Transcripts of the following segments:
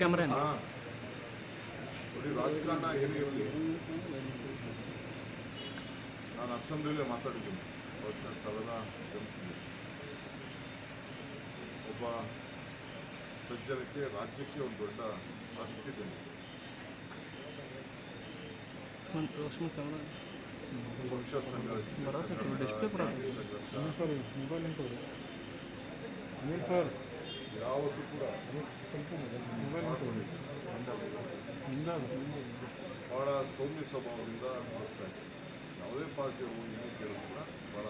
Camera. ನೋಡಿ ರಾಜಕಾರಣ ಏನೇ ಇರಲಿ. ನಾನು ಅಸೆಂಬ್ಲಿಲೇ ಮಾತಾಡಿದ್ದೀನಿ. ಅವತ್ತು ನಾನು ತಲೆನ ಒಬ್ಬ ಸಜ್ಜನಕ್ಕೆ ರಾಜ್ಯಕ್ಕೆ ಒಂದು ದೊಡ್ಡ ಆಸ್ತಿ ಇದೆ. ಪಕ್ಷ ಸಂಘರ್ಷ ಬರತ್ತೆ, ಯಾವತ್ತೂ ಕೂಡ ಸ್ವಲ್ಪ ಭಾಳ ಸೌಮ್ಯ ಸ್ವಭಾವದಿಂದ ಹೋಗ್ತಾ ಇದೆ ಯಾವುದೇ ಪಾರ್ಟಿ ಹೋಗಿ ಕೇಳಿದ್ರು ಕೂಡ ಭಾಳ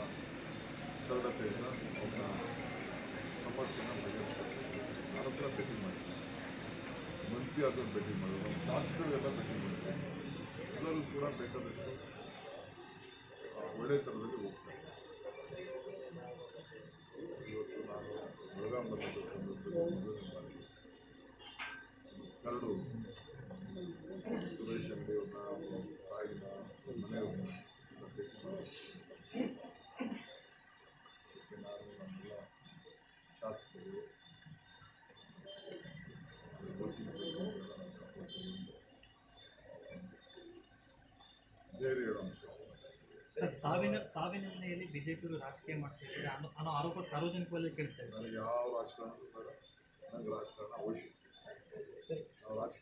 ಸರಳತೆಯಿಂದ ಅವನ ಸಮಸ್ಯೆನ ಬಗೆಹರಿಸ್ತಾರೆ ನಾನು ಹತ್ರ ಭೇಟಿ ಮಾಡಿದ್ದೆ ಮಂತ್ರಿ ಅದನ್ನು ಭೇಟಿ ನಮ್ಮ ಶಾಸಕರಿಗೆಲ್ಲ ಭೇಟಿ ಮಾಡಿದ್ರು ಎಲ್ಲರೂ ಕೂಡ ಬೇಕಾದಷ್ಟು ಒಳ್ಳೆ ಥರದಲ್ಲಿ ಹೋಗ್ತಾರೆ. ನಾನು ಬೆಳಗಾಂ ಬಂದಿದ್ದ ಸಂದರ್ಭದಲ್ಲಿ ಕರಡು ಸುರೇಶ್ ಅಂಗಡಿಯವ್ರನ್ನ ತಾಯಿನ ಮನೆಯವ್ರನ್ನ ಶಾಸಕರು ಆಮೇಲೆ ವಕೀಲರು ಸರ್, ಸಾವಿನ ಸಾವಿನ ಹಿನ್ನೆಲೆಯಲ್ಲಿ ಬಿಜೆಪಿಯವರು ರಾಜಕೀಯ ಮಾಡ್ತಿದ್ದಾರೆ ಅನ್ನೋ ಆರೋಪ ಸಾರ್ವಜನಿಕವಾಗಿ ಕೇಳಿಸ್ತಾ ಇದೆ. ಯಾವ ರಾಜಕಾರಣ ನನಗೆ ರಾಜಕಾರಣ ಅವಶ್ಯಕ.